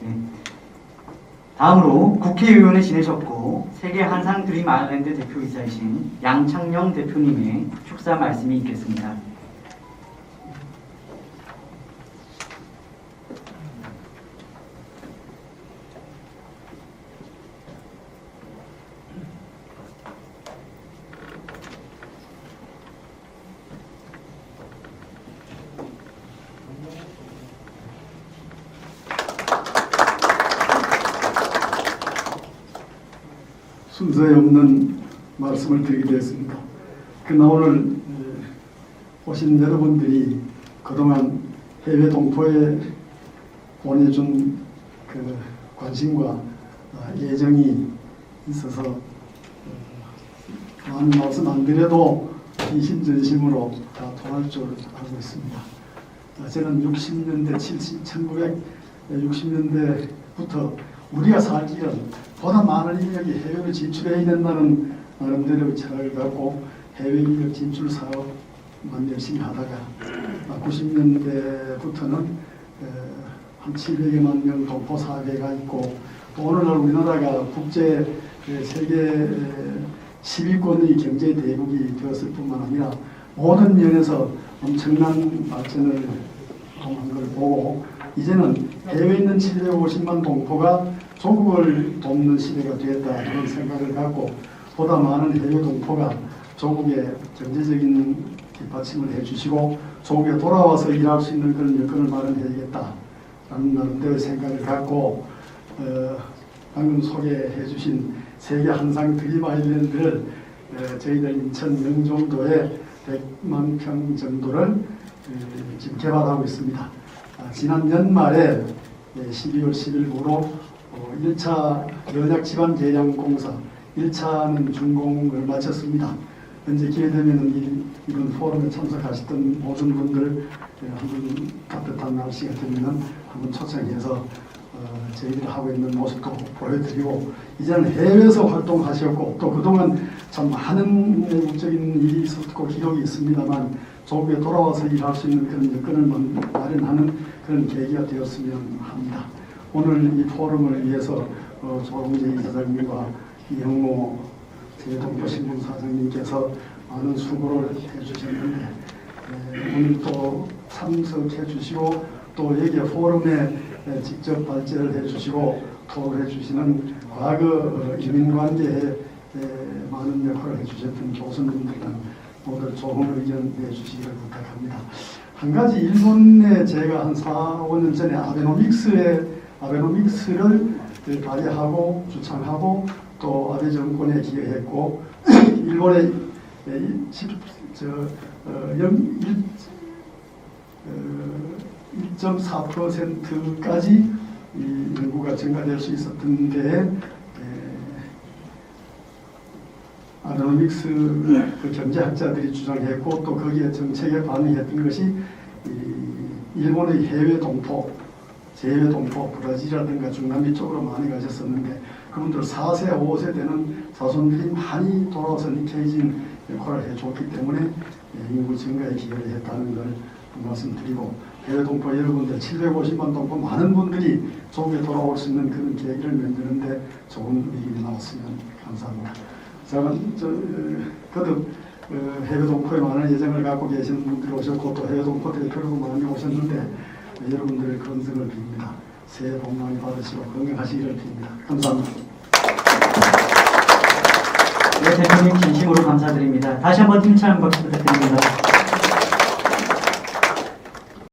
네. 다음으로 국회의원을 지내셨고 세계 한상 드림 아일랜드 대표이사이신 양창영 대표님의 축사 말씀이 있겠습니다. 순서에 없는 말씀을 드리게 되었습니다. 그러나 오늘 에, 오신 여러분들이 그동안 해외 동포에 보내준 그 관심과 아, 애정이 있어서 어, 많은 말씀 안 드려도 이심전심으로 다 통할 줄 알고 있습니다. 아, 저는 60년대, 70, 1960년대부터 우리가 살기는 보다 많은 인력이 해외로 진출해야 된다는 나름대로 철학을 갖고 해외 인력 진출 사업만 열심히 하다가 90년대부터는 한 700여만 명 동포 사회가 있고 또 오늘날 우리나라가 국제 그 세계 10위권의 경제 대국이 되었을 뿐만 아니라 모든 면에서 엄청난 발전을 한걸 보고 이제는 해외에 있는 750만 동포가 조국을 돕는 시대가 되었다 그런 생각을 갖고 보다 많은 해외 동포가 조국의 경제적인 뒷받침을 해주시고 조국에 돌아와서 일할 수 있는 그런 여건을 마련해야겠다 라는 나름대로의 생각을 갖고 어, 방금 소개해 주신 세계 한상 드림 아일랜드를 어, 저희들 인천 영종도에 100만 평 정도를 어, 지금 개발하고 있습니다. 아, 지난 연말에 예, 12월 10일부로 어, 1차 연약 지방 계량 공사 1차는 준공을 마쳤습니다. 현재 기회 되면 이번 포럼에 참석하셨던 모든 분들 예, 한번 따뜻한 날씨가 되면 한번 초청해서 어, 저희들이 하고 있는 모습도 보여드리고 이제는 해외에서 활동하셨고 또 그동안 참 많은 외국적인 일이 있었고 기록이 있습니다만 조국에 돌아와서 일할 수 있는 그런 여건을 만- 마련하는 그런 계기가 되었으면 합니다. 오늘 이 포럼을 위해서 어, 조홍재 이사장님과 이영모 대동포신문 사장님께서 많은 수고를 해주셨는데 에, 오늘 또 참석해 주시고 또 여기 포럼에 에, 직접 발제를 해 주시고 토론해 주시는 과거 어, 이민관계에 에, 많은 역할을 해주셨던 교수님들은 모두 좋은 의견 내주시기를 부탁합니다. 한 가지 일본에 제가 한 4, 5년 전에 아베노믹스에 아베노믹스를 발의하고 주창하고 또 아베 정권에 기여했고 일본의 저, 어, 영, 일, 어, 1.4%까지 이 인구가 증가될 수 있었던 데에 아베노믹스 그 경제학자들이 주장했고 또 거기에 정책에 반응했던 것이 이 일본의 해외 동포, 재외 동포, 브라질이라든가 중남미 쪽으로 많이 가셨었는데 그분들 4세, 5세 되는 자손들이 많이 돌아와서 니케이진 역할을 해줬기 때문에 예, 인구 증가에 기여를 했다는 걸 말씀드리고 해외 동포 여러분들 750만 동포 많은 분들이 조국에 돌아올 수 있는 그런 계기를 만드는데 좋은 의견이 나왔으면 감사합니다. 제가 저, 어, 거듭 어, 해외 동포에 많은 예정을 갖고 계시는 분들이 오셨고 또 해외 동포 대표로 많이 오셨는데 어, 여러분들의 건승을 빕니다. 새해 복 많이 받으시고 건강하시기를 빕니다. 감사합니다. 네, 대표님 진심으로 감사드립니다. 다시 한번 힘찬 박수 부탁드립니다.